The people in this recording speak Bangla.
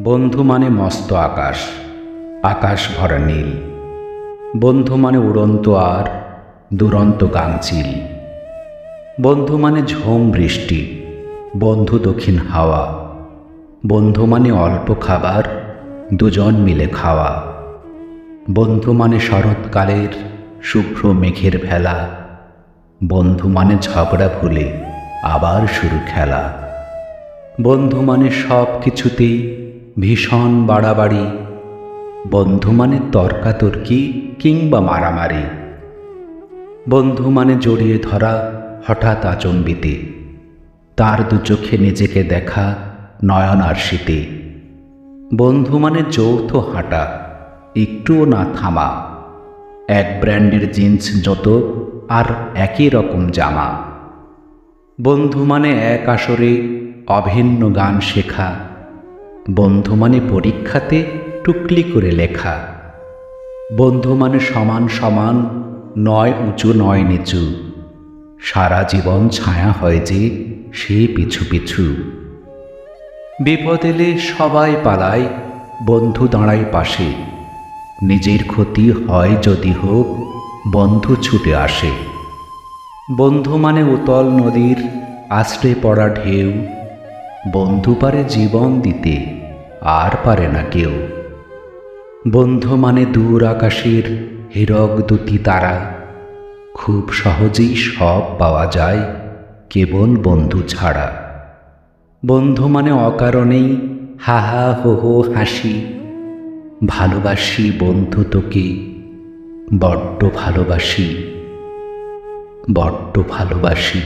বন্ধু মানে মস্ত আকাশ আকাশ ভরা নীল। বন্ধু মানে উড়ন্ত আর, দুরন্ত গাংচিল বন্ধু মানে ঝোম বৃষ্টি, বন্ধু দক্ষিণ হাওয়া। বন্ধু মানে অল্প খাবার, দুজন মিলে খাওয়া। বন্ধু মানে শরৎকালের শুভ্র মেঘের ভেলা। বন্ধু মানে ঝগড়া ভুলে আবার শুরু খেলা। বন্ধু মানে সব কিছুতেই ভীষণ বাড়াবাড়ি। বন্ধু মানে তর্কাতর্কি কিংবা মারামারি। বন্ধু মানে জড়িয়ে ধরা হঠাৎ আচম্বিতে। তার দু চোখে নিজেকে দেখা নয়ন আর শীতে। বন্ধু মানে যৌথ হাঁটা, একটুও না থামা। এক ব্র্যান্ডের জিন্স যত আর একই রকম জামা। বন্ধু মানে এক আসরে অভিন্ন গান শেখা বন্ধু মানে পরীক্ষাতে টুকলি করে লেখা। বন্ধু মানে সমান সমান নয় উঁচু নয় নিচু, সারা জীবন ছায়া হয় যে সে পিছু পিছু। বিপদ এলে সবাই পালায়, বন্ধু দাঁড়ায় পাশে। নিজের ক্ষতি হয় যদি হোক, বন্ধু ছুটে আসে। বন্ধু মানে উতল নদীর আশ্রে পড়া ঢেউ বন্ধু পারে জীবন দিতে, আর পারে না কেউ। বন্ধু মানে দূর আকাশের হীরক দুটি তারা। খুব সহজেই সব পাওয়া যায়, কেবল বন্ধু ছাড়া। বন্ধু মানে অকারণেই হা হা হো হো হাসি। ভালোবাসি বন্ধু তোকে, বড্ড ভালোবাসি বড্ড ভালোবাসি।